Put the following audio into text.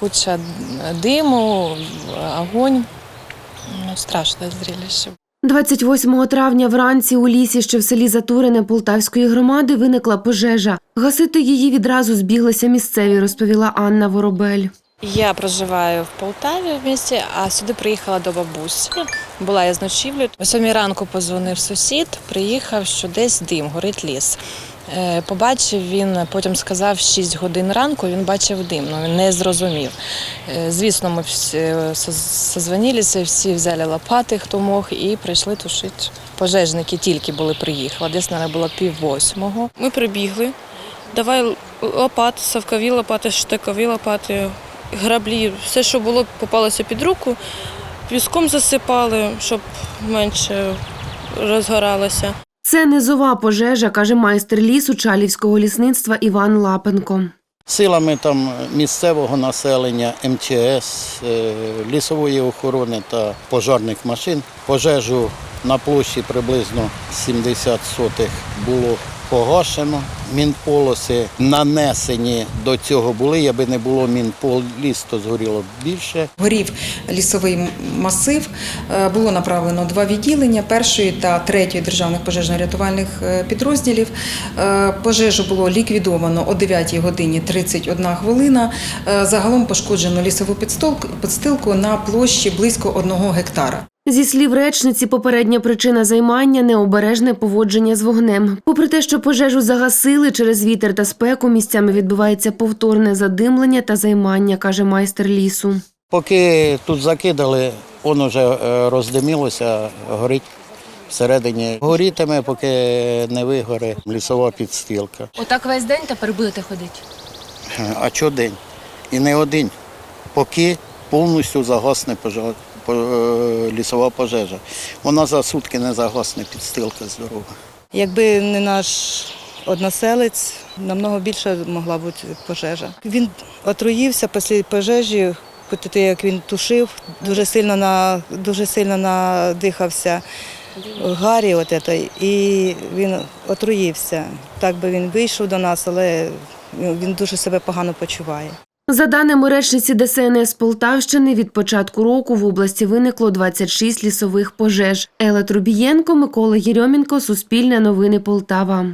Куча диму, огонь. Ну, страшне зрелище. 28 травня вранці у лісі, що в селі Затурене Полтавської громади, виникла пожежа. Гасити її відразу збіглися місцеві, розповіла Анна Воробель. Я проживаю в Полтаві в місті, а сюди приїхала до бабусі. Була я з ночівлю. О сьомій ранку позвонив сусід, приїхав, що десь дим, горить ліс. Е, Побачив він, потім сказав, 6 годин ранку він бачив дим, ну він не зрозумів. Е, Звісно, ми всі е, созвонилися, всі взяли лопати, хто мог, і прийшли тушити. Пожежники тільки були приїхали, десь мабуть, було пів восьмого. Ми прибігли. Давай лопати, совкові лопати, штикові лопати, граблі, все, що було, попалося під руку. Піском засипали, щоб менше розгоралося. Це низова пожежа, каже майстер лісу Чалівського лісництва Іван Лапенко. Силами там місцевого населення, МЧС, е, лісової охорони та пожарних машин пожежу на площі приблизно 70 сотих було погашено. Мінполоси нанесені до цього були. Якби не було мінполіс, то згоріло більше. Горів лісовий масив. Е, Було направлено два відділення першої та третьої державних пожежно-рятувальних е, підрозділів. Е, Пожежу було ліквідовано о 9 годині 31 хвилина. Загалом пошкоджено лісову підстилку- на площі близько 1 гектара. Зі слів речниці, попередня причина займання необережне поводження з вогнем. Попри те, що пожежу загасили через вітер та спеку, місцями відбувається повторне задимлення та займання, каже майстер лісу. Поки тут закидали, воно вже роздимілося, горить всередині. Горітиме, поки не вигоре лісова підстілка. Отак весь день тепер будете ходити? А що день? І не один. Поки повністю загасне пожежа, по- е, лісова пожежа. Вона за сутки не загасне підстилка здорова. Якби не наш односелець, намного більше могла бути пожежа. Він отруївся після пожежі, як він тушив, дуже сильно на дуже сильно надихався гарі, от ето, і він отруївся. Так би він вийшов до нас, але він дуже себе погано почуває. За даними речниці ДСНС Полтавщини, від початку року в області виникло 26 лісових пожеж. Ела Трубієнко, Микола Єрьомінко, Суспільне новини Полтава.